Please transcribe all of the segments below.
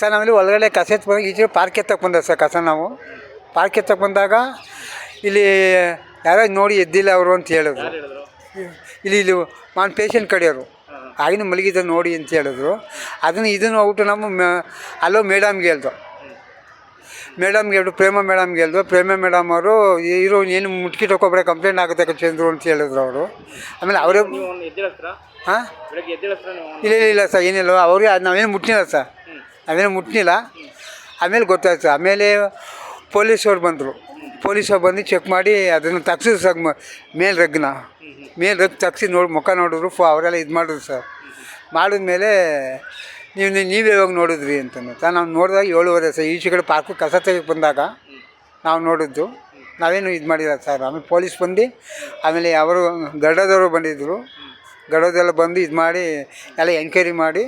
Sir ನಾವಿಲ್ಲಿ ಒಳಗಡೆ ಕಸ ಎತ್ತ ಬಂದಾಗ ಈಚೆ ಪಾರ್ಕ್ ಎತ್ತಕ್ಕೆ ಬಂದ ಸರ್ ಕಸ ನಾವು. ಪಾರ್ಕ್ ಎತ್ತಕ್ಕೆ ಬಂದಾಗ ಇಲ್ಲಿ ಯಾರೋ ನೋಡಿ ಎದ್ದಿಲ್ಲ ಅವರು ಅಂತ ಹೇಳಿದ್ರು. ಇಲ್ಲಿ ಇಲ್ಲಿ ನಾನು ಪೇಷಂಟ್ ಕಡೆಯವರು. ಆಗಿನ ಮಲಗಿದ ನೋಡಿ ಅಂತ ಹೇಳಿದ್ರು. ಅದನ್ನು ಇದನ್ನು ಹೋಗ್ಬಿಟ್ಟು ನಮ್ಮ ಮ- ಅಲ್ಲೋ ಮೇಡಮ್ಗೆ ಹೇಳ್ದು. ಮೇಡಮ್ಗೆ ಹೇಳ್ದು ಪ್ರೇಮ ಮೇಡಮ್ಗೆ ಹೇಳ್ದು. ಪ್ರೇಮ ಮೇಡಮ್ ಅವರು ಇರೋ ಏನು ಮುಟ್ಕಿ ತಗೊಬೇಡ ಕಂಪ್ಲೇಂಟ್ ಆಗುತ್ತೆ ಚಂದ್ರು ಅಂತ ಹೇಳಿದ್ರು ಅವರು. ಆಮೇಲೆ ಅವರೇ ಹಾಂ? ಇಲ್ಲ ಇಲ್ಲ ಸರ್ ಏನಿಲ್ಲ. ಅವ್ರಿಗೆ ಅದು ನಾವೇನು ಮುಟ್ಟಿಲ್ಲ ಸರ್. ನಾವೇನು ಮುಟ್ಟಿಲ್ಲ ಆಮೇಲೆ ಗೊತ್ತಾಯ್ತು. ಆಮೇಲೆ ಪೊಲೀಸವ್ರು ಬಂದರು. ಪೊಲೀಸವ್ರು ಬಂದು ಚೆಕ್ ಮಾಡಿ ಅದನ್ನು ತಗ್ಸಿದ್ರು ಸರ್ ಮೇಲೆ ರಗ್ನ. ಮೇಲೆ ರಗ್ ತಗ್ಸಿ ನೋಡಿ ಮುಖ ನೋಡಿದ್ರು. ಫೋ ಅವರೆಲ್ಲ ಇದು ಮಾಡಿದ್ರು ಸರ್. ಮಾಡಿದ್ಮೇಲೆ ನೀವು ನೀವು ಯಾವಾಗ ನೋಡಿದ್ರಿ ಅಂತಂದು. ಸರ್, ನಾವು ನೋಡಿದಾಗ ಏಳುವರೆ ಸರ್. ಈಚೆ ಕಡೆ ಪಾರ್ಕು ಕಸ ತೆಗೆ ಬಂದಾಗ ನಾವು ನೋಡಿದ್ದು. ನಾವೇನು ಇದು ಮಾಡಿಲ್ಲ ಸರ್. ಆಮೇಲೆ ಪೊಲೀಸ್ ಬಂದು, ಆಮೇಲೆ ಅವರು ಗಡದವರು ಬಂದಿದ್ದರು ಗಡದೆಲ್ಲ ಬಂದು ಇದು ಮಾಡಿ, ಎಲ್ಲ ಎಂಕ್ವೈರಿ ಮಾಡಿ,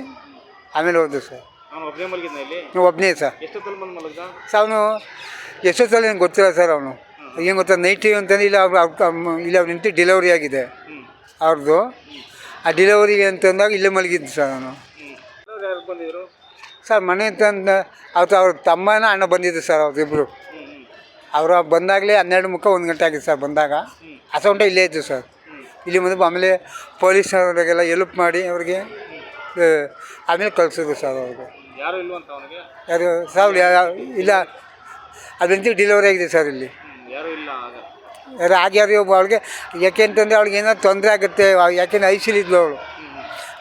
ಆಮೇಲೆ ಹೋದ್ರು ಸರ್. ನೀವು ಒಬ್ಬನೇ ಸರ್ ಸರ್ ಅವನು ಎಷ್ಟೊತ್ತಲ್ಲಿ ನಂಗೆ ಗೊತ್ತಿಲ್ಲ ಸರ್ ಅವನು. ಏನು ಗೊತ್ತಾ ನೈಟಿ ಅಂತ ಇಲ್ಲ ಅವ್ರು ಇಲ್ಲ ಅವ್ರು ನಿಂತು ಡಿಲೆವರಿ ಆಗಿದೆ. ಅವ್ರದ್ದು ಆ ಡಿಲವರಿ ಅಂತಂದಾಗ ಇಲ್ಲೇ ಮಲಗಿದ್ದು ಸರ್ ಅವನು ಸರ್ ಮನೆ ಅಂತಂದ ಅವತ್ತು ಅವ್ರ ತಮ್ಮನ ಅಣ್ಣ ಬಂದಿದ್ದು ಸರ್ ಅವ್ರಿಬ್ರು ಅವರು ಬಂದಾಗಲೇ ಹನ್ನೆರಡು ಮುಖ ಒಂದು ಗಂಟೆ ಆಗಿದೆ ಸರ್ ಬಂದಾಗ. ಅಸೌಂಟ ಇಲ್ಲೇ ಇದ್ದು ಸರ್. ಇಲ್ಲಿ ಬಂದು ಆಮೇಲೆ ಪೊಲೀಸ್ನವರಿಗೆಲ್ಲ ಎಲ್ಪ್ ಮಾಡಿ ಅವ್ರಿಗೆ ಆಮೇಲೆ ಕಳಿಸಿದ್ರು ಸರ್ ಅವ್ರಿಗೆ. ಯಾರು ಇಲ್ವಂತ ಅವನಿಗೆ? ಇಲ್ಲ. ಅದಂತೂ ಡಿಲಿವರಿ ಆಗಿದೆ ಸರ್ ಇಲ್ಲಿ. ಯಾರು ಇಲ್ಲ ಆಗ? ಯಾರು ಆಗ್ಯಾರು ಒಬ್ಬ ಅವಳಿಗೆ ಯಾಕೆ ಅಂತಂದರೆ ಅವಳಿಗೆ ಏನೋ ತೊಂದರೆ ಆಗುತ್ತೆ ಯಾಕೆ ಯಾಕೆಂದ್ರೆ ಐಸಿಲ್ ಇದ್ಲು ಅವಳು.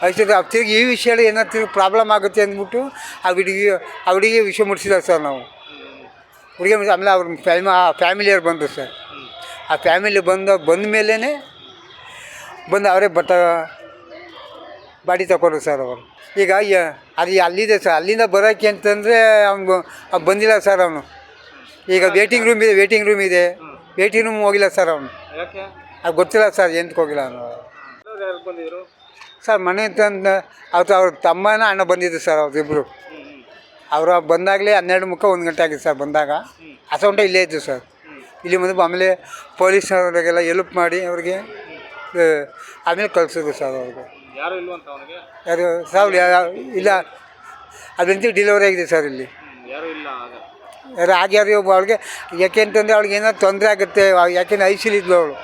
ಐಸಿಲ್ ತಿರುಗಿ ಈ ವಿಷಯ ಏನಾದ್ರು ತಿರುಗಿ ಪ್ರಾಬ್ಲಮ್ ಆಗುತ್ತೆ ಅಂದ್ಬಿಟ್ಟು ಆ ಹುಡುಗಿ ಆ ಹುಡುಗಿ ವಿಷಯ ಮುಟ್ಟಿಸಿದ ಸರ್ ನಾವು. ಹುಡುಗಿ ಆಮೇಲೆ ಅವ್ರ ಫ್ಯಾಮ ಆ ಫ್ಯಾಮಿಲಿಯವ್ರು ಬಂದರು ಸರ್ ಆ ಫ್ಯಾಮಿಲಿ ಬಂದ ಬಂದ ಮೇಲೇ ಬಂದು ಅವರೇ ಬಟ್ಟ ಬಾಡಿ ತಗೊಂಡ್ರು ಸರ್ ಅವರು ಈಗ ಅದು ಅಲ್ಲಿದೆ ಸರ್. ಅಲ್ಲಿಂದ ಬರೋಕೆ ಅಂತಂದರೆ ಅವ್ನು ಬಂದಿಲ್ಲ ಸರ್ ಅವನು. ಈಗ ವೇಟಿಂಗ್ ರೂಮ್ ಇದೆ ವೇಟಿಂಗ್ ರೂಮ್ ಇದೆ. ವೇಟಿಂಗ್ ರೂಮ್ ಹೋಗಿಲ್ಲ ಸರ್ ಅವನು. ಅದು ಗೊತ್ತಿಲ್ಲ ಸರ್ ಎಂತಕ್ಕೆ ಹೋಗಿಲ್ಲ ಅವನು. ಸರ್ ಮನೆ ತಂದ ಅವತ್ತು ಅವ್ರ ತಮ್ಮನ ಅಣ್ಣ ಬಂದಿದ್ದು ಸರ್ ಅವ್ರಿಬ್ರು ಅವರು ಬಂದಾಗಲೇ ಹನ್ನೆರಡು ಮುಖ ಒಂದು ಗಂಟೆ ಆಗಿದೆ ಸರ್ ಬಂದಾಗ. ಅಸೌಂಟ ಇಲ್ಲೇ ಇದ್ದು ಸರ್. ಇಲ್ಲಿ ಬಂದು ಆಮೇಲೆ ಪೊಲೀಸ್ನವರಿಗೆಲ್ಲ ಎಲ್ಪ್ ಮಾಡಿ ಅವ್ರಿಗೆ ಆಮೇಲೆ ಕಳಿಸಿದ್ರು ಸರ್ ಅವ್ರಿಗೆ. ಯಾರು ಇಲ್ವಂತ ಅವನಿಗೆ? ಯಾರು ಸರ್ ಯಾ- ಇಲ್ಲ ಅದಂತೂ ಡಿಲಿವರಿ ಆಗಿದೆ ಸರ್ ಇಲ್ಲಿ. ಯಾರು ಇಲ್ಲ ಆಗ? ಯಾರು ಆಗ್ಯಾರು ಒಬ್ಬ ಅವಳಿಗೆ ಯಾಕೆ ಅಂತಂದರೆ ಅವಳಿಗೆ ಏನೋ ತೊಂದರೆ ಆಗುತ್ತೆ ಯಾಕೆ ಯಾಕೆಂದ್ರೆ ಐಸಿಲ್ ಇದ್ಲು ಅವಳು.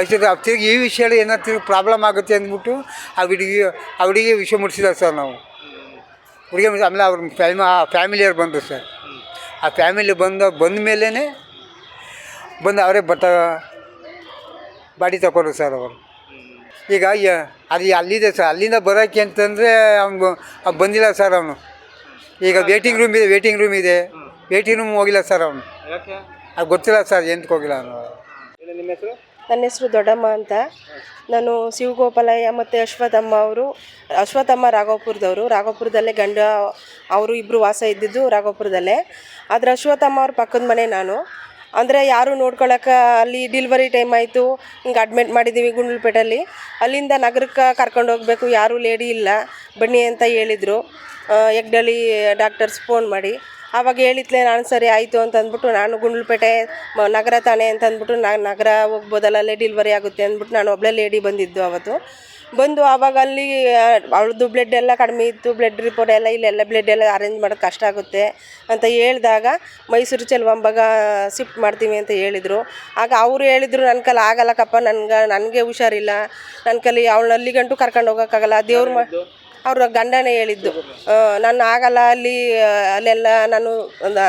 ಐಸಿಲ್ ತಿರುಗಿ ಈ ವಿಷಯ ಏನೋ ತಿರುಗಿ ಪ್ರಾಬ್ಲಮ್ ಆಗುತ್ತೆ ಅಂದ್ಬಿಟ್ಟು ಆ ಹುಡುಗಿ ಆ ಹುಡುಗಿ ವಿಷಯ ಮುಟ್ಸಿದ್ರು ಸರ್ ನಾವು. ಹುಡುಗಿ ಆಮೇಲೆ ಅವ್ರ ಫ್ಯಾಮಿ ಆ ಫ್ಯಾಮಿಲಿಯವ್ರು ಬಂದರು ಸರ್ ಆ ಫ್ಯಾಮಿಲಿ ಬಂದ ಬಂದ ಮೇಲೇ ಬಂದು ಅವರೇ ಬಟ್ಟ ಬಾಡಿ ತಗೊಂಡ್ರು ಸರ್ ಅವರು. ಈಗ ಅಲ್ಲಿ ಅದು ಅಲ್ಲಿದೆ ಸರ್. ಅಲ್ಲಿಂದ ಬರೋಕ್ಕೆ ಅಂತಂದರೆ ಅವ್ನು ಬಂದಿಲ್ಲ ಸರ್ ಅವನು. ಈಗ ವೇಟಿಂಗ್ ರೂಮ್ ಇದೆ ವೇಟಿಂಗ್ ರೂಮ್ ಇದೆ. ವೇಟಿಂಗ್ ರೂಮ್ ಹೋಗಿಲ್ಲ ಸರ್ ಅವನು. ಯಾಕೆ? ಅದು ಗೊತ್ತಿಲ್ಲ ಸರ್ ಎಂತಕ್ಕೆ ಹೋಗಿಲ್ಲ ಅವನು. ನಿಮ್ಮ ಹೆಸರು? ನನ್ನ ಹೆಸರು ದೊಡ್ಡಮ್ಮ ಅಂತ. ನಾನು ಶಿವಗೋಪಾಲಯ್ಯ ಮತ್ತು ಅಶ್ವಥಮ್ಮ ಅವರು ಅಶ್ವಥಮ್ಮ ರಾಘವಪುರದವರು ರಾಘವಪುರದಲ್ಲೇ ಗಂಡ ಅವರು ಇಬ್ಬರು ವಾಸ ಇದ್ದಿದ್ದು ರಾಘವಪುರದಲ್ಲೇ ಆದರೆ ಅಶ್ವಥಮ್ಮ ಅವ್ರ ಪಕ್ಕದ ಮನೆ ನಾನು. ಅಂದರೆ ಯಾರು ನೋಡ್ಕೊಳಕ್ಕೆ ಅಲ್ಲಿ ಡಿಲ್ವರಿ ಟೈಮ್ ಆಯಿತು, ಹಿಂಗೆ ಅಡ್ಮಿಟ್ ಮಾಡಿದ್ದೀವಿ ಗುಂಡ್ಲುಪೇಟಲ್ಲಿ ಅಲ್ಲಿಂದ ನಗರಕ್ಕೆ ಕರ್ಕೊಂಡು ಹೋಗಬೇಕು, ಯಾರೂ ಲೇಡಿ ಇಲ್ಲ, ಬನ್ನಿ ಅಂತ ಹೇಳಿದರು. ಎಗ್ಡಲ್ಲಿ ಡಾಕ್ಟರ್ಸ್ ಫೋನ್ ಮಾಡಿ. ಆವಾಗ ಹೇಳಿದ್ಲೆ ನಾನು ಸರಿ ಆಯಿತು ಅಂತ ಅಂದ್ಬಿಟ್ಟು ನಾನು ಗುಂಡ್ಲುಪೇಟೆ ನಗರ ತಾನೆ ಅಂತ ಅಂದ್ಬಿಟ್ಟು ನಾನು ನಗರ ಹೋಗ್ಬೋದಲ್ಲ, ಅಲ್ಲೇ ಡಿಲ್ವರಿ ಆಗುತ್ತೆ ಅಂದ್ಬಿಟ್ಟು ನಾನು ಒಬ್ಬಳೇ ಲೇಡಿ ಬಂದಿದ್ದು ಅವತ್ತು. ಬಂದು ಆವಾಗ ಅಲ್ಲಿ ಅವ್ಳದ್ದು ಬ್ಲಡ್ ಎಲ್ಲ ಕಡಿಮೆ ಇತ್ತು ಬ್ಲಡ್ ರಿಪೋರ್ಟ್ ಎಲ್ಲ ಇಲ್ಲೆಲ್ಲ ಬ್ಲಡ್ ಎಲ್ಲ ಅರೇಂಜ್ ಮಾಡೋದು ಕಷ್ಟ ಆಗುತ್ತೆ ಅಂತ ಹೇಳಿದಾಗ ಮೈಸೂರು ಚೆಲುವಂಬಾಗ ಶಿಫ್ಟ್ ಮಾಡ್ತೀವಿ ಅಂತ ಹೇಳಿದರು. ಆಗ ಅವರು ಹೇಳಿದರು ನನ್ನ ಕೈಲಿ ಆಗಲ್ಲಕ್ಕಪ್ಪ ನನ್ಗೆ, ನನಗೆ ಹುಷಾರಿಲ್ಲ. ನನ್ನ ಕೈಲಿ ಅಲ್ಲಿ ಅಲ್ಲಿಗಂಟು ಕರ್ಕೊಂಡು ಹೋಗೋಕ್ಕಾಗಲ್ಲ. ದೇವ್ರ ಮ, ಅವ್ರ ಗಂಡನೇ ಹೇಳಿದ್ದು ನಾನು ಆಗಲ್ಲ, ಅಲ್ಲಿ ಅಲ್ಲೆಲ್ಲ ನಾನು ಒಂದು,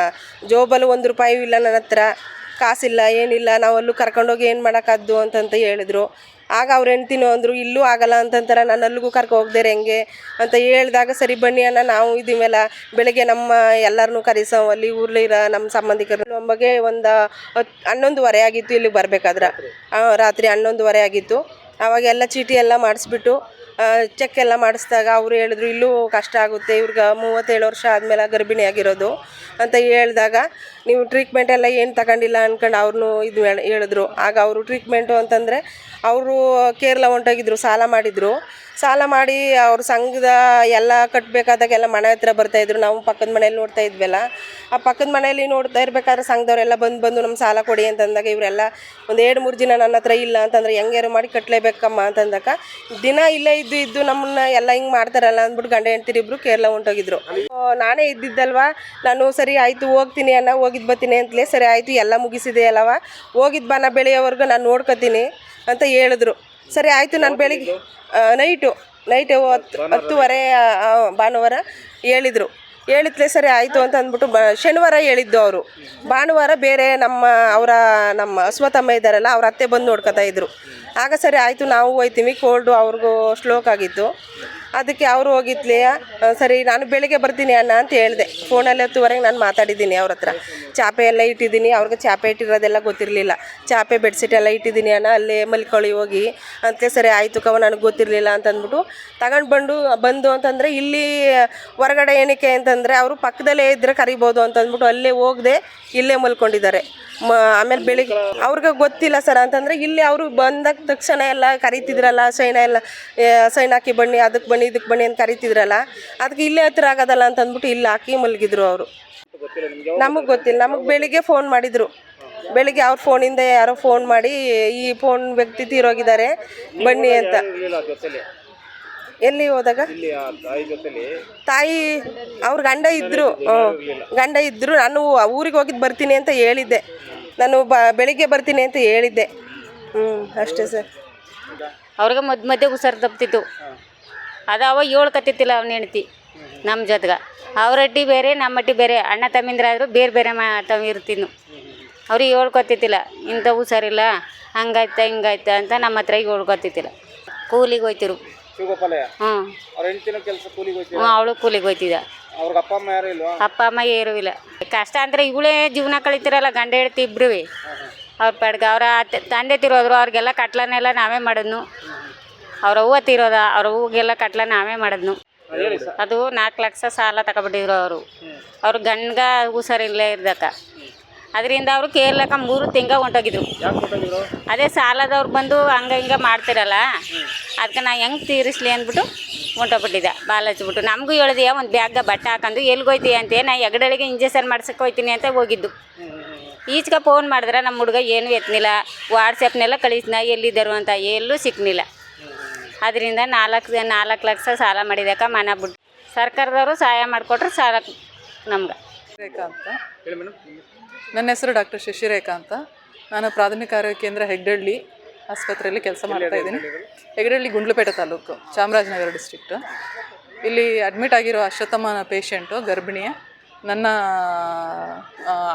ಜೋಬಲ್ಲಿ ಒಂದು ರೂಪಾಯಿ ಇಲ್ಲ ನನ್ನ ಹತ್ರ. ಕಾಸಿಲ್ಲ, ಏನಿಲ್ಲ. ನಾವು ಅಲ್ಲೂ ಕರ್ಕೊಂಡೋಗಿ ಏನು ಮಾಡೋಕ್ಕದ್ದು ಅಂತಂತ ಹೇಳಿದ್ರು. ಆಗ ಅವ್ರು ಹೆಂಡ್ತಿನೂ ಅಂದರು, ಇಲ್ಲೂ ಆಗಲ್ಲ ಅಂತಂತಾರೆ, ನಾನು ಅಲ್ಲಿಗೂ ಕರ್ಕೊ ಹೋಗ್ದೆ ಹೆಂಗೆ? ಅಂತ ಹೇಳಿದಾಗ, ಸರಿ ಬನ್ನಿ ಅಣ್ಣ, ನಾವು ಇದೀವಲ್ಲ, ಬೆಳಗ್ಗೆ ನಮ್ಮ ಎಲ್ಲರನ್ನೂ ಕರೆಸೋ ಅಲ್ಲಿ ಊರ್ಲಿರೋ ನಮ್ಮ ಸಂಬಂಧಿಕರು. ನಮಗೆ ಒಂದು ಹತ್ತು ಹನ್ನೊಂದುವರೆ ಆಗಿತ್ತು ಇಲ್ಲಿಗೆ ಬರಬೇಕಾದ್ರೆ. ರಾತ್ರಿ ಹನ್ನೊಂದುವರೆ ಆಗಿತ್ತು. ಆವಾಗೆಲ್ಲ ಚೀಟಿ ಎಲ್ಲ ಮಾಡಿಸ್ಬಿಟ್ಟು ಚೆಕ್ ಎಲ್ಲ ಮಾಡಿಸಿದಾಗ ಅವರು ಹೇಳಿದ್ರು, ಇಲ್ಲೂ ಕಷ್ಟ ಆಗುತ್ತೆ, ಇವ್ರಿಗೆ ಮೂವತ್ತೇಳು ವರ್ಷ ಆದಮೇಲೆ ಗರ್ಭಿಣಿ ಆಗಿರೋದು ಅಂತ ಹೇಳಿದಾಗ ನೀವು ಟ್ರೀಟ್ಮೆಂಟ್ ಎಲ್ಲ ಏನು ತಗೊಂಡಿಲ್ಲ ಅಂದ್ಕೊಂಡು ಅವ್ರನ್ನೂ ಇದು ಹೇಳಿದ್ರು. ಆಗ ಅವರು ಟ್ರೀಟ್ಮೆಂಟು ಅಂತಂದರೆ ಅವರು ಕೇರಳ ಹೊಂಟೋಗಿದ್ರು, ಸಾಲ ಮಾಡಿದರು. ಸಾಲ ಮಾಡಿ ಅವ್ರ ಸಂಘದ ಎಲ್ಲ ಕಟ್ಟಬೇಕಾದಾಗೆಲ್ಲ ಮನೆ ಹತ್ರ ಬರ್ತಾಯಿದ್ರು ನಾವು ಪಕ್ಕದ ಮನೇಲಿ ನೋಡ್ತಾ ಇದ್ವಲ್ಲ, ಆ ಪಕ್ಕದ ಮನೆಯಲ್ಲಿ ನೋಡ್ತಾ ಇರಬೇಕಾದ್ರೆ ಸಂಘದವರೆಲ್ಲ ಬಂದು ಬಂದು ನಮ್ಮ ಸಾಲ ಕೊಡಿ ಅಂತಂದಾಗ ಇವರೆಲ್ಲ ಒಂದು ಎರಡು, ಮೂರು ದಿನ ನನ್ನ ಹತ್ರ ಇಲ್ಲ ಅಂತಂದ್ರೆ ಹೆಂಗ್ಯಾರು ಮಾಡಿ ಕಟ್ಟಲೇಬೇಕಮ್ಮ ಅಂತಂದಾಗ ದಿನ ಇಲ್ಲೇ ಇದ್ದು ಇದ್ದು ನಮ್ಮನ್ನ ಎಲ್ಲ ಹಿಂಗೆ ಮಾಡ್ತಾರಲ್ಲ ಅಂದ್ಬಿಟ್ಟು ಗಂಡ ಹೆಂಡ್ತಿರಿಬ್ರು ಕೇರಳ ಹೊಂಟೋಗಿದ್ರು. ನಾನೇ ಇದ್ದಿದ್ದಲ್ವಾ? ನಾನು ಸರಿ ಆಯಿತು ಹೋಗ್ತೀನಿ ಅಣ್ಣ ಹೋಗಿದ್ದು ಬರ್ತೀನಿ ಅಂತಲೇ ಸರಿ ಆಯಿತು, ಎಲ್ಲ ಮುಗಿಸಿದೆ ಅಲ್ಲವ? ಹೋಗಿದ್ದು ಬಾ ನಾ ಬೆಳೆಯೋವರೆಗೂ ನಾನು ನೋಡ್ಕೊತೀನಿ ಅಂತ ಹೇಳಿದ್ರು. ಸರಿ ಆಯಿತು, ನಾನು ಬೆಳಿಗ್ಗೆ ನೈಟು ನೈಟು ಹತ್ತು, ಹತ್ತುವರೆ ಭಾನುವಾರ ಹೇಳಿದರು. ಹೇಳಿದ್ಲೆ ಸರಿ ಆಯಿತು ಅಂತ ಅಂದ್ಬಿಟ್ಟು ಬ, ಶನಿವಾರ ಹೇಳಿದ್ದು ಅವರು. ಭಾನುವಾರ ಬೇರೆ ನಮ್ಮ, ಅವರ, ನಮ್ಮ ಅಸ್ವತಮ್ಮ ಇದ್ದಾರಲ್ಲ, ಅವ್ರ ಅತ್ತೆ ಬಂದು ನೋಡ್ಕೊತಾ ಇದ್ರು. ಆಗ ಸರಿ ಆಯಿತು, ನಾವು ಹೋಯ್ತೀವಿ, ಕೋಲ್ಡು ಅವ್ರಿಗೂ ಶ್ಲೋಕ್ ಆಗಿತ್ತು. ಅದಕ್ಕೆ ಅವರು ಹೋಗಿದ್ಲೇ ಸರಿ, ನಾನು ಬೆಳಿಗ್ಗೆ ಬರ್ತೀನಿ ಅಣ್ಣ ಅಂತ ಹೇಳಿದೆ. ಫೋನಲ್ಲಿ ಹತ್ತುವರೆಗೆ ನಾನು ಮಾತಾಡಿದ್ದೀನಿ ಅವ್ರ ಹತ್ರ. ಚಾಪೆ ಎಲ್ಲ ಇಟ್ಟಿದ್ದೀನಿ. ಅವ್ರಿಗೆ ಚಾಪೆ ಇಟ್ಟಿರೋದೆಲ್ಲ ಗೊತ್ತಿರಲಿಲ್ಲ. ಚಾಪೆ ಬೆಡ್ಶೀಟ್ ಎಲ್ಲ ಇಟ್ಟಿದ್ದೀನಿ ಅಣ್ಣ, ಅಲ್ಲೇ ಮಲ್ಕೊಳ್ಳಿ ಹೋಗಿ. ಅಂತಲೇ ಸರಿ ಆಯಿತು ಕವ, ನನಗೆ ಗೊತ್ತಿರಲಿಲ್ಲ ಅಂತಂದ್ಬಿಟ್ಟು ತಗೊಂಡು ಬಂದು ಬಂದು ಅಂತಂದರೆ ಇಲ್ಲಿ ಹೊರಗಡೆ ಏನಕ್ಕೆ ಅಂತಂದರೆ ಅವರು ಪಕ್ಕದಲ್ಲೇ ಇದ್ದರೆ ಕರಿಬೋದು ಅಂತಂದ್ಬಿಟ್ಟು ಅಲ್ಲೇ ಹೋಗದೆ ಇಲ್ಲೇ ಮಲ್ಕೊಂಡಿದ್ದಾರೆ. ಮ, ಆಮೇಲೆ ಬೆಳಿಗ್ಗೆ ಅವ್ರಿಗೆ ಗೊತ್ತಿಲ್ಲ ಸರ್ ಅಂತಂದರೆ ಇಲ್ಲಿ ಅವರು ಬಂದ ತಕ್ಷಣ ಎಲ್ಲ ಕರಿತಿದ್ರಲ್ಲ, ಸೈನ ಎಲ್ಲ ಸೈನ್ ಹಾಕಿ ಬನ್ನಿ ಅದಕ್ಕೆ ಬನ್ನಿ ಇದಕ್ಕೆ ಬನ್ನಿ ಅಂತ ಕರಿತಿದ್ರಲ್ಲ. ಅದಕ್ಕೆ ಇಲ್ಲೇ ಹತ್ರ ಆಗೋದಲ್ಲ ಅಂತ ಅಂದ್ಬಿಟ್ಟು ಇಲ್ಲಿ ಹಾಕಿ ಮಲಗಿದ್ರು ಅವರು. ನಿಮ್ಗೆ ಗೊತ್ತಿಲ್ಲ. ನಮಗೆ ಬೆಳಿಗ್ಗೆ ಫೋನ್ ಮಾಡಿದರು. ಬೆಳಿಗ್ಗೆ ಅವ್ರ ಫೋನಿಂದ ಯಾರೋ ಫೋನ್ ಮಾಡಿ ಈ ಫೋನ್ ವ್ಯಕ್ತಿ ತೀರೋಗಿದ್ದಾರೆ ಬನ್ನಿ ಅಂತ. ಎಲ್ಲಿ ಹೋದಾಗ? ಇಲ್ಲಿ ಆ ತಾಯಿ ಜೊತೆಲಿ? ತಾಯಿ ಅವ್ರ ಗಂಡ ಇದ್ದರು ಗಂಡ ಇದ್ದರು ನಾನು ಊರಿಗೆ ಹೋಗಿದ್ದು ಬರ್ತೀನಿ ಅಂತ ಹೇಳಿದ್ದೆ. ನಾನು ಬ ಬೆಳಿಗ್ಗೆ ಬರ್ತೀನಿ ಅಂತ ಹೇಳಿದ್ದೆ. ಹ್ಞೂ ಅಷ್ಟೇ ಸರ್. ಅವ್ರಿಗೆ ಮಧ್ಯ ಮಧ್ಯೆ ಹುಷಾರು ತಪ್ತಿತ್ತು. ಅದು ಅವ ಹೇಳ್ಕತ್ತಿತ್ತಿಲ್ಲ ಅವ್ನ ಹೆಂಡ್ತಿ ನಮ್ಮ ಜೊತೆಗೆ. ಅವ್ರ ಅಡ್ಡಿ ಬೇರೆ ನಮ್ಮಟ್ಟಿ ಬೇರೆ. ಅಣ್ಣ ತಮ್ಮಿಂದ್ರಾದರೂ ಬೇರೆ ಬೇರೆ ಮಾ ತಮ್ಮ ಇರ್ತಿದ್ನು. ಅವ್ರಿಗೆ ಹೇಳ್ಕೊತಿದ್ದಿಲ್ಲ ಇಂಥ ಹುಷಾರಿಲ್ಲ ಹಂಗಾಯ್ತ ಹಿಂಗಾಯ್ತ ಅಂತ ನಮ್ಮ ಹತ್ರ ಹೇಳ್ಕೊತಿದ್ದಿಲ್ಲ. ಕೂಲಿಗೆ ಹೋಯ್ತಿರು. ಹ್ಞೂ. ಹ್ಞೂ ಅವಳು ಕೂಲಿಗೆ ಹೋಯ್ತಿದ್ದ. ಅವ್ರಿಗೆ ಅಪ್ಪ ಅಮ್ಮ ಯಾರು ಇಲ್ಲ. ಕಷ್ಟ ಅಂದರೆ ಇವಳೇ ಜೀವನ ಕಳಿತಿರಲ್ಲ ಗಂಡ ಹೆಡ್ತಿ ಇಬ್ರು ಅವ್ರ ಪಡ್ಗೆ ಅವರ ತಂದೆ ತಿರೋದ್ರು ಅವ್ರಿಗೆಲ್ಲ ಕಟ್ಲನೆಲ್ಲ ನಾವೇ ಮಾಡಿದ್ನು. ಅವ್ರ ಹೂವ ತಿರೋದ ಅವ್ರ ಹೂವಿಗೆಲ್ಲ ಕಟ್ಲ ನಾವೇ ಮಾಡಿದ್ನು. ಅದು ನಾಲ್ಕು ಲಕ್ಷ ಸಾಲ ತಗೊಬಿಟ್ಟಿದ್ರು ಅವರು. ಅವ್ರ ಗಂಡ್ಗ ಹುಷಾರಿಲ್ಲೇ ಇರ್ದಕ್ಕ. ಅದರಿಂದ ಅವರು ಕೇರ್ಲಕ್ಕ ಮೂರು ತಿಂಗ ಹೊಂಟೋಗಿದ್ರು ಅದೇ ಸಾಲದವ್ರು ಬಂದು ಹಂಗೆ ಹಿಂಗೆ ಮಾಡ್ತಿರಲ್ಲ ಅದಕ್ಕೆ ನಾ ಹೆಂಗೆ ತೀರಿಸ್ಲಿ ಅಂದ್ಬಿಟ್ಟು ಹೊಂಟೋಗ್ಬಿಟ್ಟಿದ್ದೆ ಬಾಲ ಹಚ್ಬಿಟ್ಟು ನಮಗೂ ಹೇಳಿದೆ ಒಂದು ಬ್ಯಾಗ ಬಟ್ಟೆ ಹಾಕೊಂಡು ಎಲ್ಗೋಯ್ತಿ ಅಂತೆ ನಾ ಎಗಡಳಿಗೆ ಇಂಜೆಕ್ಷನ್ ಮಾಡ್ಸಕ್ಕೆ ಹೋಯ್ತೀನಿ ಅಂತ ಹೋಗಿದ್ದು. ಈಚೆಗೆ ಫೋನ್ ಮಾಡಿದ್ರೆ ನಮ್ಮ ಹುಡುಗ ಏನೂ ಎತ್ತನಿಲ್ಲ ವಾಟ್ಸಪ್ನೆಲ್ಲ ಕಳಿಸ್ನ ಎಲ್ಲಿದ್ದರು ಅಂತ ಎಲ್ಲೂ ಸಿಕ್ಕನಿಲ್ಲ ಅದರಿಂದ ನಾಲ್ಕು ನಾಲ್ಕು ಲಕ್ಷ ಸಾಲ ಮಾಡಿದಕ್ಕ ಮನ ಬಿಟ್ಟು. ಸರ್ಕಾರದವರು ಸಹಾಯ ಮಾಡಿಕೊಟ್ರೆ ಸಾಲ ನಮ್ಗೆ. ರೇಖಾ ಅಂತ. ನನ್ನ ಹೆಸರು ಡಾಕ್ಟರ್ ಶಶಿರೇಖಾ ಅಂತ. ನಾನು ಪ್ರಾಥಮಿಕ ಆರೋಗ್ಯ ಕೇಂದ್ರ ಹೆಗ್ಡಳ್ಳಿ ಆಸ್ಪತ್ರೆಯಲ್ಲಿ ಕೆಲಸ ಮಾಡ್ತಾ ಇದ್ದೀನಿ. ಹೆಗ್ಡಳ್ಳಿ ಗುಂಡ್ಲುಪೇಟೆ ತಾಲೂಕು ಚಾಮರಾಜನಗರ ಡಿಸ್ಟ್ರಿಕ್ಟು ಇಲ್ಲಿ ಅಡ್ಮಿಟ್ ಆಗಿರೋ ಅಶ್ವತ್ಥಮ್ಮನ ಪೇಷಂಟು ಗರ್ಭಿಣಿಯ ನನ್ನ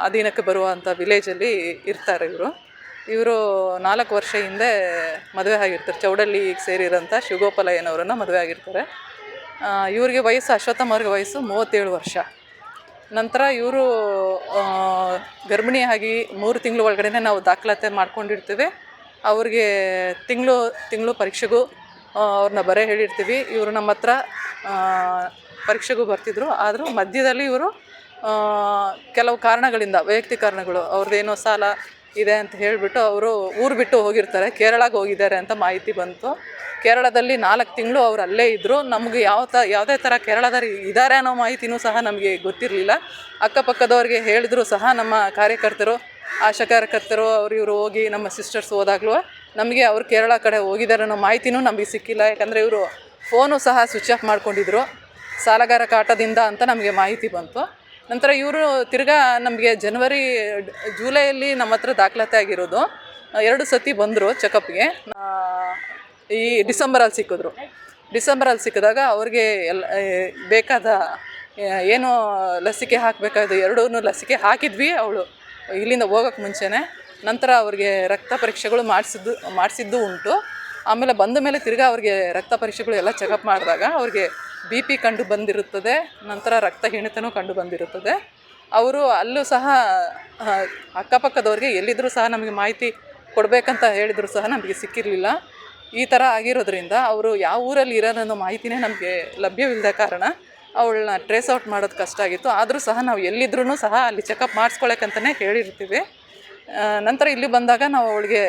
ಅಧೀನಕ್ಕೆ ಬರುವಂಥ ವಿಲೇಜಲ್ಲಿ ಇರ್ತಾರೆ ಇವರು. ಇವರು ನಾಲ್ಕು ವರ್ಷ ಹಿಂದೆ ಮದುವೆ ಆಗಿರ್ತಾರೆ. ಚೌಡಳ್ಳಿಗೆ ಸೇರಿರೋಂಥ ಶಿವಗೋಪಾಲಯ್ಯನವರನ್ನು ಮದುವೆ ಆಗಿರ್ತಾರೆ. ಇವರಿಗೆ ವಯಸ್ಸು ಅಶ್ವತ್ಥಮ್ಮವ್ರಿಗೆ ವಯಸ್ಸು ಮೂವತ್ತೇಳು ವರ್ಷ. ನಂತರ ಇವರು ಗರ್ಭಿಣಿಯಾಗಿ ಮೂರು ತಿಂಗಳು ಒಳಗಡೆ ನಾವು ದಾಖಲಾತಿ ಮಾಡ್ಕೊಂಡಿರ್ತೀವಿ. ಅವ್ರಿಗೆ ತಿಂಗಳು ತಿಂಗಳು ಪರೀಕ್ಷೆಗೂ ಅವ್ರನ್ನ ಬರೆ ಹೇಳಿರ್ತೀವಿ. ಇವರು ನಮ್ಮ ಹತ್ರ ಪರೀಕ್ಷೆಗೂ ಬರ್ತಿದ್ರು. ಆದರೂ ಮಧ್ಯದಲ್ಲಿ ಇವರು ಕೆಲವು ಕಾರಣಗಳಿಂದ ವೈಯಕ್ತಿಕ ಕಾರಣಗಳು ಅವ್ರದ್ದೇನೋ ಸಾಲ ಇದೆ ಅಂತ ಹೇಳಿಬಿಟ್ಟು ಅವರು ಊರು ಬಿಟ್ಟು ಹೋಗಿರ್ತಾರೆ ಕೇರಳಕ್ಕೆ ಹೋಗಿದ್ದಾರೆ ಅಂತ ಮಾಹಿತಿ ಬಂತು. ಕೇರಳದಲ್ಲಿ ನಾಲ್ಕು ತಿಂಗಳು ಅವರು ಅಲ್ಲೇ ಇದ್ದರು ನಮಗೆ ಯಾವ ಥರ ಯಾವುದೇ ಥರ ಕೇರಳದಲ್ಲಿ ಇದ್ದಾರೆ ಅನ್ನೋ ಮಾಹಿತಿನೂ ಸಹ ನಮಗೆ ಗೊತ್ತಿರಲಿಲ್ಲ. ಅಕ್ಕಪಕ್ಕದವ್ರಿಗೆ ಹೇಳಿದ್ರು ಸಹ ನಮ್ಮ ಕಾರ್ಯಕರ್ತರು, ಆಶಾ ಕಾರ್ಯಕರ್ತರು, ಅವ್ರು ಇವರು ಹೋಗಿ ನಮ್ಮ ಸಿಸ್ಟರ್ಸ್ ಹೋದಾಗಲೂ ನಮಗೆ ಅವ್ರು ಕೇರಳ ಕಡೆ ಹೋಗಿದ್ದಾರೆ ಅನ್ನೋ ಮಾಹಿತಿನೂ ನಮಗೆ ಸಿಕ್ಕಿಲ್ಲ. ಯಾಕಂದರೆ ಇವರು ಫೋನು ಸಹ ಸ್ವಿಚ್ ಆಫ್ ಮಾಡ್ಕೊಂಡಿದ್ರು. ಸಾಲಗಾರ ಕಾಟದಿಂದ ಅಂತ ನಮಗೆ ಮಾಹಿತಿ ಬಂತು. ನಂತರ ಇವರು ತಿರ್ಗಾ ನಮಗೆ ಜನವರಿ, ಜೂಲೈಯಲ್ಲಿ ನಮ್ಮ ಹತ್ರ ದಾಖಲಾತಿ ಆಗಿರೋದು. ಎರಡು ಸತಿ ಬಂದರು ಚೆಕಪ್ಗೆ. ಈ ಡಿಸೆಂಬರಲ್ಲಿ ಸಿಕ್ಕಿದ್ರು. ಡಿಸೆಂಬರಲ್ಲಿ ಸಿಕ್ಕಿದಾಗ ಅವ್ರಿಗೆ ಎಲ್ಲ ಬೇಕಾದ ಏನು ಲಸಿಕೆ ಹಾಕಬೇಕಾದ ಎರಡೂ ಲಸಿಕೆ ಹಾಕಿದ್ವಿ ಅವಳು. ಇಲ್ಲಿಂದ ಹೋಗೋಕ್ಕೆ ಮುಂಚೆನೇ. ನಂತರ ಅವ್ರಿಗೆ ರಕ್ತ ಪರೀಕ್ಷೆಗಳು ಮಾಡಿಸಿದ್ದು ಮಾಡಿಸಿದ್ದು ಉಂಟು. ಆಮೇಲೆ ಬಂದ ಮೇಲೆ ತಿರ್ಗಾ ಅವ್ರಿಗೆ ರಕ್ತ ಪರೀಕ್ಷೆಗಳು ಎಲ್ಲ ಚೆಕಪ್ ಮಾಡಿದಾಗ ಅವ್ರಿಗೆ ಬಿ ಪಿ ಕಂಡು ಬಂದಿರುತ್ತದೆ, ನಂತರ ರಕ್ತಹೀನತೆಯೂ ಕಂಡು ಬಂದಿರುತ್ತದೆ. ಅವರು ಅಲ್ಲೂ ಸಹ ಅಕ್ಕಪಕ್ಕದವ್ರಿಗೆ ಎಲ್ಲಿದ್ದರೂ ಸಹ ನಮಗೆ ಮಾಹಿತಿ ಕೊಡಬೇಕಂತ ಹೇಳಿದರೂ ಸಹ ನಮಗೆ ಸಿಕ್ಕಿರಲಿಲ್ಲ. ಈ ಥರ ಆಗಿರೋದ್ರಿಂದ ಅವರು ಯಾವ ಊರಲ್ಲಿ ಇರೋದನ್ನೋ ಮಾಹಿತಿನೇ ನಮಗೆ ಲಭ್ಯವಿಲ್ಲದ ಕಾರಣ ಅವಳನ್ನ ಟ್ರೇಸ್ ಔಟ್ ಮಾಡೋದು ಕಷ್ಟ ಆಗಿತ್ತು. ಆದರೂ ಸಹ ನಾವು ಎಲ್ಲಿದ್ರೂ ಸಹ ಅಲ್ಲಿ ಚೆಕಪ್ ಮಾಡಿಸ್ಕೊಳಕ್ಕಂತಲೇ ಹೇಳಿರ್ತೀವಿ. ನಂತರ ಇಲ್ಲಿ ಬಂದಾಗ ನಾವು ಅವಳಿಗೆ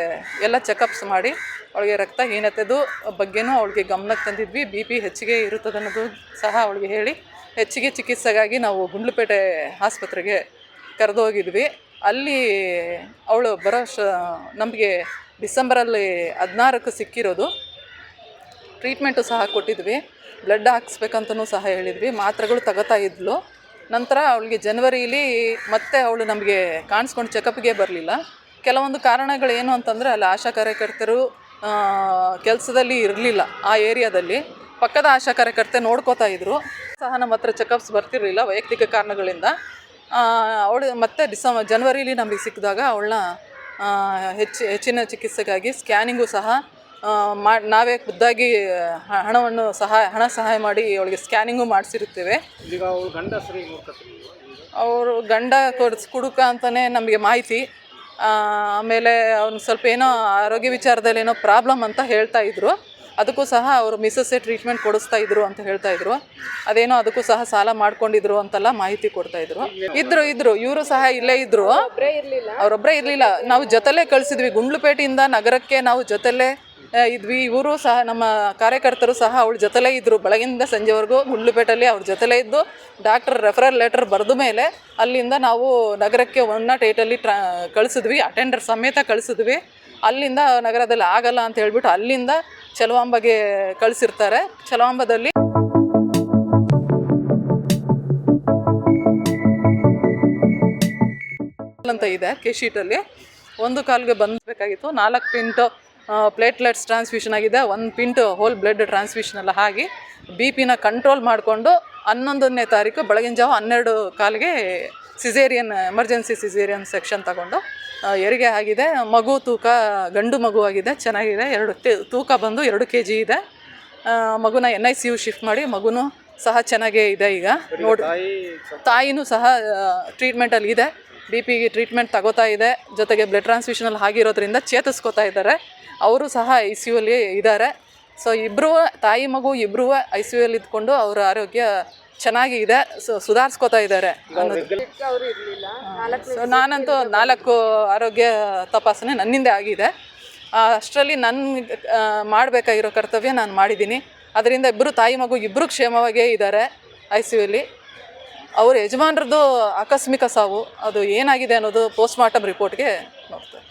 ಎಲ್ಲ ಚೆಕಪ್ಸ್ ಮಾಡಿ, ಅವಳಿಗೆ ರಕ್ತಹೀನತೆದು ಬಗ್ಗೆನೂ ಅವಳಿಗೆ ಗಮನಕ್ಕೆ ತಂದಿದ್ವಿ. ಬಿ ಪಿ ಹೆಚ್ಚಿಗೆ ಇರುತ್ತದೆ ಅನ್ನೋದು ಸಹ ಅವಳಿಗೆ ಹೇಳಿ. ಹೆಚ್ಚಿಗೆ ಚಿಕಿತ್ಸೆಗಾಗಿ ನಾವು ಗುಂಡ್ಲುಪೇಟೆ ಆಸ್ಪತ್ರೆಗೆ ಕರೆದೋಗಿದ್ವಿ ಅಲ್ಲಿ ಅವಳು ಬರೋ ಶ, ನಮಗೆ ಡಿಸೆಂಬರಲ್ಲಿ ಹದಿನಾರಕ್ಕೆ ಸಿಕ್ಕಿರೋದು. ಟ್ರೀಟ್ಮೆಂಟು ಸಹ ಕೊಟ್ಟಿದ್ವಿ. ಬ್ಲಡ್ ಹಾಕ್ಸ್ಬೇಕಂತನೂ ಸಹ ಹೇಳಿದ್ವಿ. ಮಾತ್ರೆಗಳು ತಗೋತಾ ಇದ್ಲು. ನಂತರ ಅವಳಿಗೆ ಜನವರಿಲಿ ಮತ್ತೆ ಅವಳು ನಮಗೆ ಕಾಣಿಸ್ಕೊಂಡು ಚೆಕಪ್ಗೆ ಬರಲಿಲ್ಲ. ಕೆಲವೊಂದು ಕಾರಣಗಳು ಏನು ಅಂತಂದರೆ ಅಲ್ಲಿ ಆಶಾ ಕಾರ್ಯಕರ್ತರು ಕೆಲಸದಲ್ಲಿ ಇರಲಿಲ್ಲ ಆ ಏರಿಯಾದಲ್ಲಿ. ಪಕ್ಕದ ಆಶಾ ಕಾರ್ಯಕರ್ತೆ ನೋಡ್ಕೋತಾ ಇದ್ರು. ಸಹ ನಮ್ಮ ಹತ್ರ ಚೆಕಪ್ಸ್ ಬರ್ತಿರಲಿಲ್ಲ ವೈಯಕ್ತಿಕ ಕಾರಣಗಳಿಂದ. ಅವಳು ಮತ್ತೆ ಡಿಸೆಂಬರ್ ಜನವರಿಲಿ ನಮಗೆ ಸಿಕ್ಕಿದಾಗ ಅವಳನ್ನ ಹೆಚ್ಚು, ಹೆಚ್ಚಿನ ಚಿಕಿತ್ಸೆಗಾಗಿ ಸ್ಕ್ಯಾನಿಂಗು ಸಹ ಮಾ ನಾವೇ ಖುದ್ದಾಗಿ ಹಣವನ್ನು ಸಹಾಯ ಹಣ ಸಹಾಯ ಮಾಡಿ ಅವಳಿಗೆ ಸ್ಕ್ಯಾನಿಂಗು ಮಾಡಿಸಿರುತ್ತೇವೆ. ಈಗ ಅವಳು ಗಂಡ ಸರಿ ನೋಡ್ಕೊತೀವಿ ಅವರು ಗಂಡ ಕೊಡ್ಸ್ ಕುಡುಕ ಅಂತಲೇ ನಮಗೆ ಮಾಹಿತಿ. ಆಮೇಲೆ ಅವ್ನು ಸ್ವಲ್ಪ ಏನೋ ಆರೋಗ್ಯ ವಿಚಾರದಲ್ಲಿ ಏನೋ ಪ್ರಾಬ್ಲಮ್ ಅಂತ ಹೇಳ್ತಾ ಇದ್ರು. ಅದಕ್ಕೂ ಸಹ ಅವರು ಮಿಸಸ್ಸೇ ಟ್ರೀಟ್ಮೆಂಟ್ ಕೊಡಿಸ್ತಾ ಇದ್ರು ಅಂತ ಹೇಳ್ತಾ ಇದ್ರು. ಅದೇನೋ ಅದಕ್ಕೂ ಸಹ ಸಾಲ ಮಾಡ್ಕೊಂಡಿದ್ರು ಅಂತೆಲ್ಲ ಮಾಹಿತಿ ಕೊಡ್ತಾ ಇದ್ರು. ಇದ್ರು ಇದ್ರು ಇವರು ಸಹ ಇಲ್ಲೇ ಇದ್ರು. ಅವರೊಬ್ಬರೇ ಇರಲಿಲ್ಲ. ನಾವು ಜೊತೆಲೇ ಕಳಿಸಿದ್ವಿ. ಗುಂಡ್ಲುಪೇಟೆಯಿಂದ ನಗರಕ್ಕೆ ನಾವು ಜೊತೆಲೇ ಇದ್ವಿ ಇವರು ಸಹ ನಮ್ಮ ಕಾರ್ಯಕರ್ತರು ಸಹ ಅವಳ ಜೊತೆಲೇ ಇದ್ದರು ಬೆಳಗಿಂದ ಸಂಜೆವರೆಗೂ ಗುಳ್ಳುಪೇಟೆಯಲ್ಲಿ ಅವ್ರ ಜೊತೆಲೇ ಇದ್ದು ಡಾಕ್ಟರ್ ರೆಫರಲ್ ಲೆಟರ್ ಬರೆದ ಮೇಲೆ ಅಲ್ಲಿಂದ ನಾವು ನಗರಕ್ಕೆ ಒನ್ ನಾಟ್ ಏಟಲ್ಲಿ ಟ್ರಾ, ಕಳಿಸಿದ್ವಿ. ಅಟೆಂಡರ್ ಸಮೇತ ಕಳಿಸಿದ್ವಿ. ಅಲ್ಲಿಂದ ನಗರದಲ್ಲಿ ಆಗಲ್ಲ ಅಂತ ಹೇಳ್ಬಿಟ್ಟು ಅಲ್ಲಿಂದ ಚಲವಾಂಬಗೆ ಕಳಿಸಿರ್ತಾರೆ. ಚಲವಾಂಬದಲ್ಲಿ ಅಂತ ಇದೆ ಕೆ ಶೀಟಲ್ಲಿ ಒಂದು ಕಾಲ್ಗೆ ಬಂದಬೇಕಾಗಿತ್ತು. ನಾಲ್ಕು ಪಿಂಟು ಪ್ಲೇಟ್ಲೆಟ್ಸ್ ಟ್ರಾನ್ಸ್ಫ್ಯೂಷನ್ ಆಗಿದೆ. ಒಂದು ಪಿಂಟು ಹೋಲ್ ಬ್ಲಡ್ ಟ್ರಾನ್ಸ್ಫ್ಯೂಷನ್ ಎಲ್ಲ ಆಗಿ ಬಿ ಪಿನ ಕಂಟ್ರೋಲ್ ಮಾಡಿಕೊಂಡು ಹನ್ನೊಂದನೇ ತಾರೀಕು ಬೆಳಗಿನ ಜಾವ ಹನ್ನೆರಡು ಕಾಲಿಗೆ ಸಿಸೇರಿಯನ್ ಎಮರ್ಜೆನ್ಸಿ ಸಿಸೇರಿಯನ್ ಸೆಕ್ಷನ್ ತಗೊಂಡು ಹೆರಿಗೆ ಆಗಿದೆ. ಮಗು ತೂಕ ಗಂಡು ಮಗು ಆಗಿದೆ. ಚೆನ್ನಾಗಿದೆ. ಎರಡು ತೂಕ ಬಂದು ಎರಡು ಕೆ ಜಿ ಇದೆ ಮಗುನ N I C U shift ಮಾಡಿ ಮಗುನೂ ಸಹ ಚೆನ್ನಾಗೇ ಇದೆ ಈಗ. ನೋಡಿ ತಾಯಿನೂ ಸಹ ಟ್ರೀಟ್ಮೆಂಟಲ್ಲಿ ಇದೆ. ಬಿ ಪಿಗೆ ಟ್ರೀಟ್ಮೆಂಟ್ ತಗೋತಾ ಇದೆ, ಜೊತೆಗೆ ಬ್ಲಡ್ ಟ್ರಾನ್ಸ್ಫ್ಯೂಷನಲ್ಲಿ ಆಗಿರೋದ್ರಿಂದ ಚೇತರಿಸ್ಕೋತಾ ಇದ್ದಾರೆ. ಅವರು ಸಹ ಐ ಸಿ ಯುಲಿ ಇದ್ದಾರೆ. ಸೊ ಇಬ್ಬರೂ ತಾಯಿ ಮಗು ಇಬ್ಬರೂ ಐ ಸಿ ಯುಲ್ಲಿ ಇದ್ಕೊಂಡು ಅವರ ಆರೋಗ್ಯ ಚೆನ್ನಾಗಿ ಇದೆ. ಸೊ ಸುಧಾರಿಸ್ಕೋತಾ ಇದ್ದಾರೆ ಸೊ ನಾನಂತೂ ನಾಲ್ಕು ಆರೋಗ್ಯ ತಪಾಸಣೆ ನನ್ನಿಂದ ಆಗಿದೆ. ಅಷ್ಟರಲ್ಲಿ ನನ್ನ ಮಾಡಬೇಕಾಗಿರೋ ಕರ್ತವ್ಯ ನಾನು ಮಾಡಿದ್ದೀನಿ. ಅದರಿಂದ ಇಬ್ಬರು ತಾಯಿ ಮಗು ಇಬ್ಬರು ಕ್ಷೇಮವಾಗೇ ಇದ್ದಾರೆ ಐ ಸಿ ಯುಲಿ ಅವ್ರ ಯಜಮಾನ್ರದ್ದು ಆಕಸ್ಮಿಕ ಸಾವು ಅದು ಏನಾಗಿದೆ ಅನ್ನೋದು ಪೋಸ್ಟ್ ಮಾರ್ಟಮ್ ರಿಪೋರ್ಟ್ಗೆ ನೋಡ್ತಾರೆ